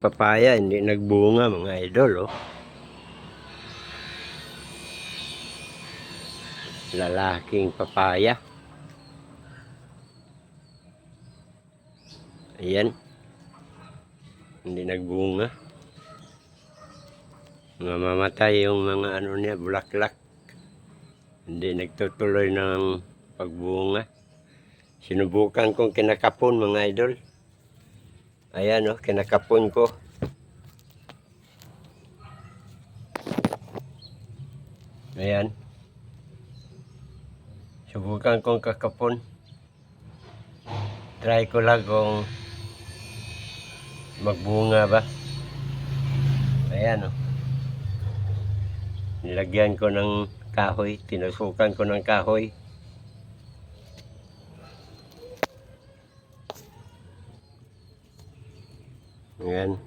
Papaya, hindi nagbunga mga idol, oh. Lalaking papaya. Ayan. Hindi nagbunga. Mamamatay yung mga ano niya, bulaklak. Hindi nagtutuloy ng pagbunga. Sinubukan kong kinakapon mga idol. Ayan oh, kinakapon ko. Ayan. Subukan kong kakapon. Try ko lang kung magbunga ba. Ayan oh. Nilagyan ko ng kahoy, tinusukan ko ng kahoy. Ayan.